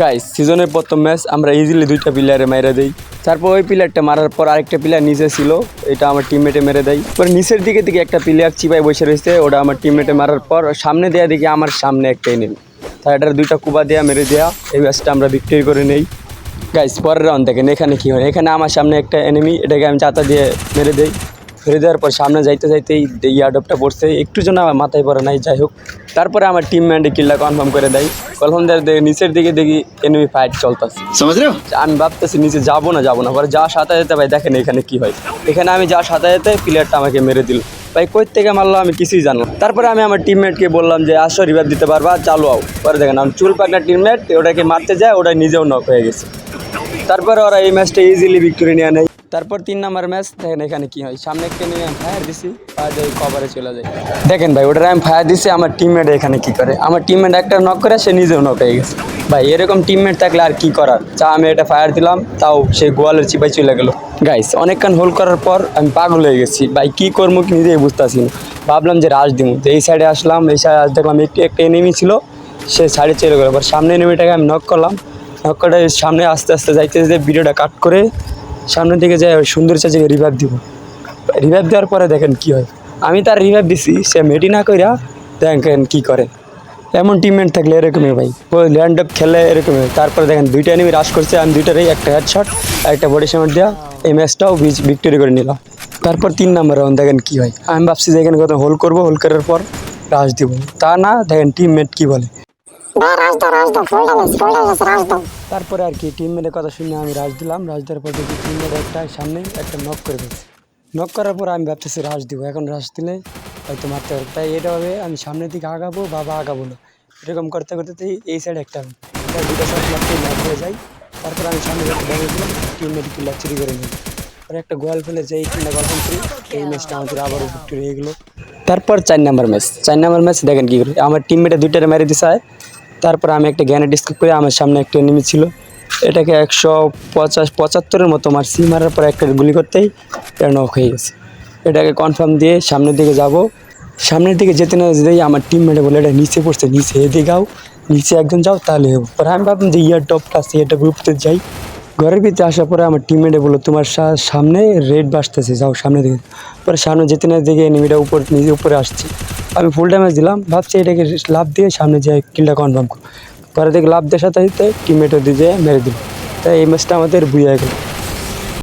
Guys সিজনের প্রথম match আমরা ইজিলি দুইটা প্লেয়ারে মেরে দেই। তারপর ওই প্লেয়ারটা মারার পর আরেকটা প্লেয়ার নিচে ছিল, এটা আমার টিমমেটে মেরে দেয়। পরে নিচের দিকে দিকে একটা প্লেয়ার চিপায় বসে রয়েছে, ওটা আমার টিমমেটে মারার পর সামনে দেওয়া দিকে আমার সামনে একটা এনিমি তার এটার দুইটা কুবা দেওয়া মেরে দেওয়া এই ম্যাচটা আমরা বিক্রি করে নেই। গাইস পরের রাউন্ড দেখেন, এখানে কী হয়? এখানে আমার সামনে একটা এনিমি এটাকে আমি চাতা দিয়ে মেরে দেই। ধরে দেওয়ার পর সামনে যাইতে যাইতেই ইয়ারডপটা পড়ছে। একটু জন্য আমার মাথায় পড়ে নাই যাই হোক। তারপরে আমার টিম ম্যান্ডে কিল্লা কনফার্ম করে দেয়। কনফার্ম দেওয়ার নিচের দিকে দেখি এনিমি ফাইট চলতেছে। আমি ভাবতেছি নিচে যাব না যাব না। পরে যা সাঁতার যেতে ভাই দেখেন এখানে কি হয়। এখানে আমি যা সাঁতার যেতে প্লেয়ারটা আমাকে মেরে দিল। ভাই কই থেকে মারলো আমি কিছুই জানো তারপরে আমি আমার টিমমেটকে বললাম যে আসো রিভার দিতে পারবা চালু আও পরে দেখেন আমি চুল পাকনা টিমমেট ওটাকে মারতে যায় ওটা নিজেও নক হয়ে গেছে। তারপরে ওরা এই ম্যাচটা ইজিলি ভিক্টোরি নিয়ে নেয়। তারপর তিন নাম্বার ম্যাচ, দেখেন এখানে কি হয়। সামনে একটা নিয়ে আমি ফায়ার দিছি ফায়ার দিয়ে কভারে চলে যায় দেখেন ভাই ওটা আমি ফায়ার দিছি, আমার টিমমেট এখানে কি করে? আমার টিমমেট একটা নক করে, সে নিজেও নক হয়ে গেছে। ভাই, এরকম টিমমেট থাকলে আর কি করার? চা আমি এটা ফায়ার দিলাম, তাও সে গোয়ালের চিপাই চলে গেল। গাইস অনেকক্ষণ হোল্ড করার পর আমি পাগল হয়ে গেছি। ভাই, কী করব কি নিজেই বুঝতে বুঝতেছি না। ভাবলাম যে রাশ দিব তো এই সাইডে আসলাম, এই সাইডে আস দেখলাম একটু, একটা এনিমি ছিল, সে সাইডে চলে গেলো। এবার সামনে এনিমিটাকে আমি নক করলাম। নক করে সামনে আস্তে আস্তে যাইতে যেতে ভিডিওটা কাট করে সামনের দিকে ওই সুন্দর চাচিকে রিভাইভ দিব। রিভাইভ দেওয়ার পরে দেখেন কি হয়। আমি তার রিভাইভ দিছি, সে মেটি না কইরা দেখেন কি করে। এমন টিমমেট থাকলে এরকমই ভাই। ল্যান্ড আপ খেলে এরকমই। তারপরে দেখেন দুইটা এনিমি রাশ করছে, আমি দুইটারই একটা হেডশট একটা বডি শট দেওয়া এই ম্যাচটাও ভিক্টোরি করে নিলাম তারপর তিন নাম্বার রাউন্ড দেখেন কি হয়। আমি ভাবছি যে এখানে কত হোল করব হোল করার পর রাশ দিব। তা না, দেখেন টিমমেট কি বলে। তারপরে আর কি টিমমেটের কথা শুনে আমি রাজ দিলাম। রাজ দেওয়ার পর দেখি টিমমেট একটা সামনে একটা নক করে দিয়েছে নক করার পর আমি ভাবতেছি রাজ দিব, এখন রাজ দিলে হয়তো মারতে পারব। তাই এটা হবে আমি সামনের দিকে আগাবো, বাবা আগাবো না। এরকম করতে করতে এই- সাইডে একটা দুটো লাগতে ম্যাচ হয়ে যায়। তারপর আমি সামনে একটা ড্যামেজ দিলাম কিল্লা চুরি করে নিই আর একটা গোয়াল ফেলে যে এই তিনটা গল্প করি এই ম্যাচটা আমাদের আবারও ভিক্টোরি হয়ে গেলো। তারপর চার নাম্বার ম্যাচ চার নাম্বার ম্যাচ দেখেন কী করে, আমার টিমমেটে দুইটারে মেরে দিছে। তারপর আমি একটা গ্যানে ডিস্ক করে আমার সামনে একটা এনিমি ছিল। এটাকে একশো পঁচাশ, পঁচাত্তরের মতো মারছি। মারার পর একটা গুলি করতেই এটা নক হয়ে গেছে। এটাকে কনফার্ম দিয়ে সামনের দিকে যাব। সামনের দিকে যেতে না যেতেই আমার টিম মেটে বলে, এটা নিচে পড়ছে, নিচে এদিকে যাও নিচে একজন যাও, তাহলে পরে আমি ভাবলাম যে ইয়ার টপটা আছে এটা গ্রুপতে যাই। ঘরের ভিতরে আসার পরে আমার টিমমেটে বলল, তোমার সামনে রেড বাসতেছে যাও সামনে দিকে। পরে সামনে যেতে না দিকে এনিমিটা উপর, নিজে উপরে আসছে। আমি ফুল ড্যামেজ দিলাম, ভাবছি এটাকে লাভ দিয়ে সামনে যে কিলটা কনফার্ম করো। পরে দেখে লাভ দেওয়ার সাথে সাথে টিমমেটও দিয়ে মেরে দিল। তাই এই ম্যাচটা আমাদের বুঝে গেল।